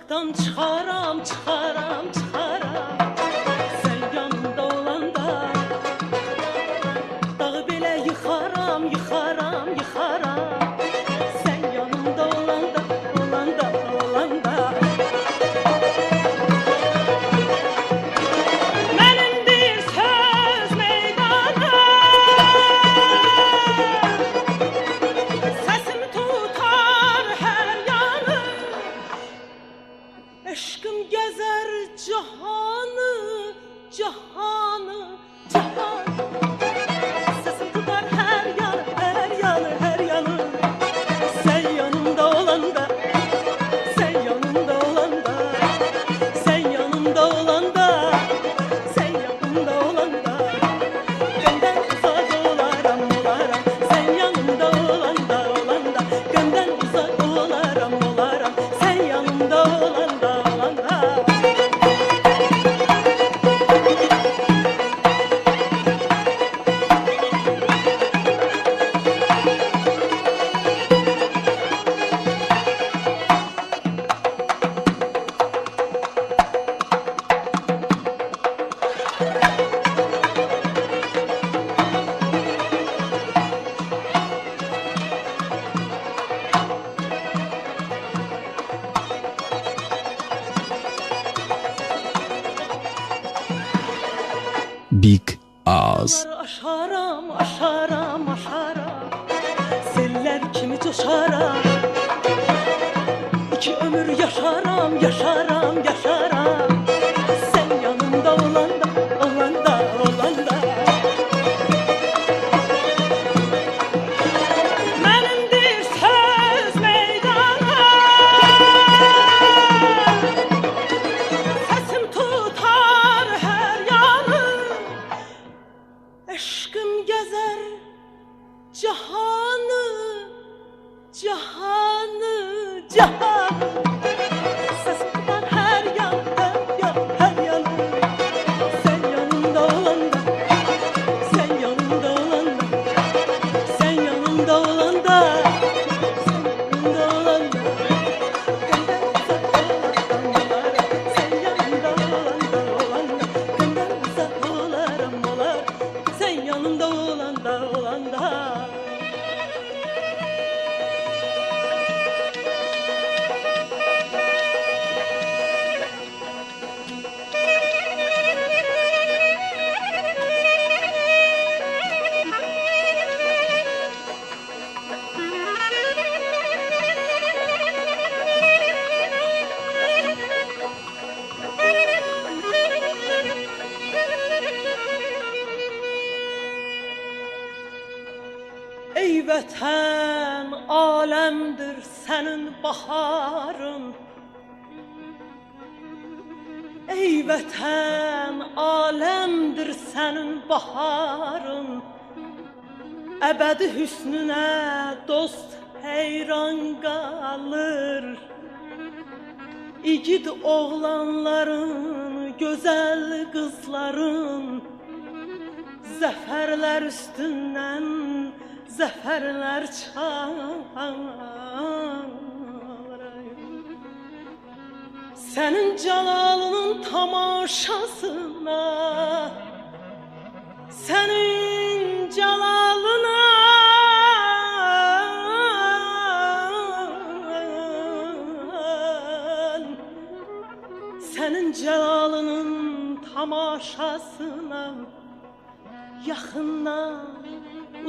uzaktan çıkaram, çıkaram, çıkaram. Big Ağız Aşaram aşaram aşaram. Seller kimi coşaram? İki ömür yaşaram yaşaram vətən, aləmdir sənin baharın. Ey vətən, aləmdir sənin baharın. Əbədi hüsnünə dost heyran qalır. İgid oğlanların, gözəl qızların Zəfərlər üstündən zəfərlər çalır Sənin cəlalının tamaşasına Sənin cəlalına Sənin cəlalının tamaşasına Yaxından,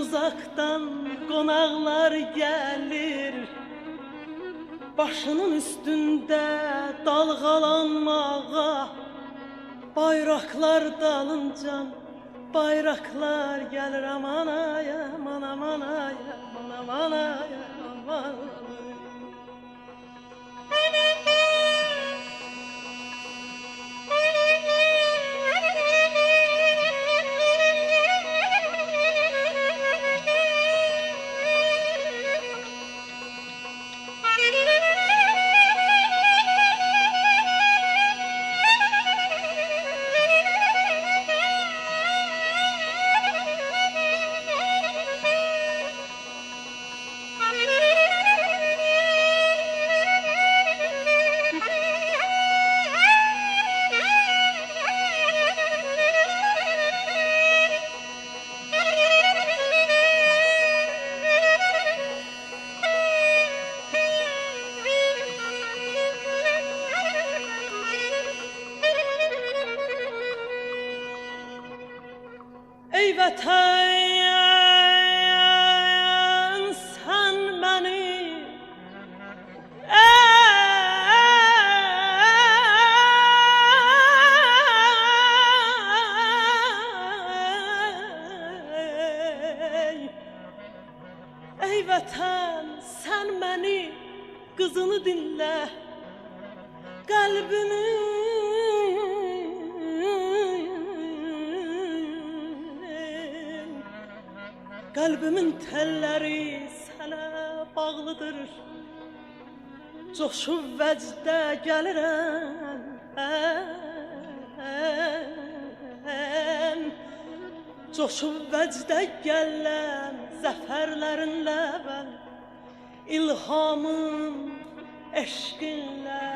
uzaqdan qonaqlar gəlir. Başının üstündə dalğalanmağa bayraqlar dalıncan bayraqlar gəlir aman ay aman aman ay aman aman ay aman. Ey vətən sən məni Ey Ey vətən sən məni qızını dinlə qəlbini Qəlbimin telləri sənə bağlıdır. Coşub vəcdə gəlirəm. Coşub vəcdə gələm zəfərlərinlə mən İlhamım eşqinlə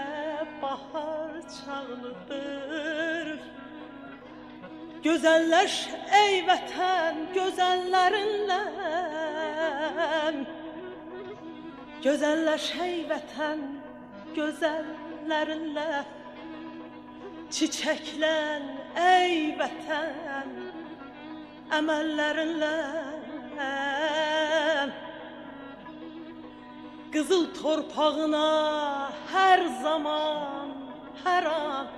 bahar çağlıdır Gözəlləş ey vətən gözəllərinlə Gözəlləş ey vətən gözəllərinlə Çiçəklən ey vətən əməllərinlə Qızıl torpağına hər zaman, hər an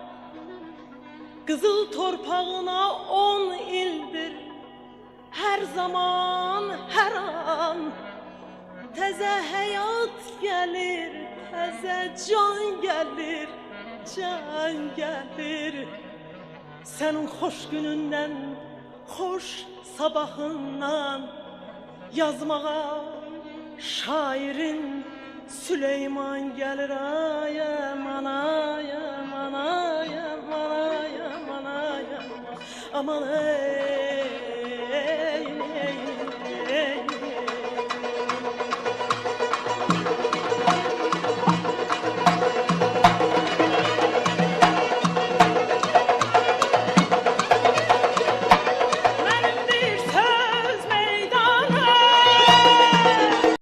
Qızıl torpağına on ildir. Hər zaman, hər an Təzə həyat gəlir, təzə can gəlir, can gəlir Sənin xoş günündən, xoş sabahından yazmağa şairin Süleyman anayam anayam anayam anayam aman ey